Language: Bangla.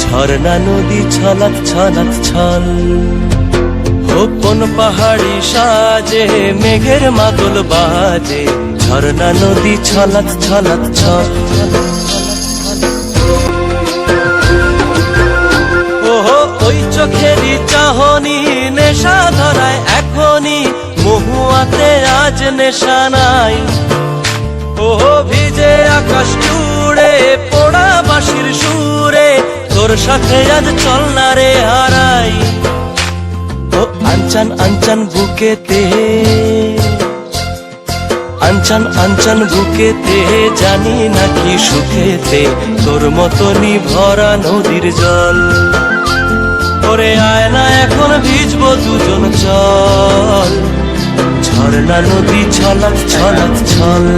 ঝর্ণা নদী ছলাত ছলাত ছল। কোন পাহাড়ি সাজে, মেঘের মাদল বাজে। ঝর্ণা নদী ছলাত ছলাত ছল। ওহো, ওই চোখেরই চাহনি, নেশা ধরায় এখনই। মহুয়াতে আজ নেশা নাই। ওহো, ভিজে তোর সাথে আজ চল না রে হারাই। ও আনচান আনচান বুকেতে। আনচান আনচান বুকেতে জানি নাকি সুখেতে। তোর মতনই ভরা নদীর জল। ওরে আয়না, এখন ভিজবো দুজন চল। ঝর্ণা নদী, ছলক, ছলাক, ছল।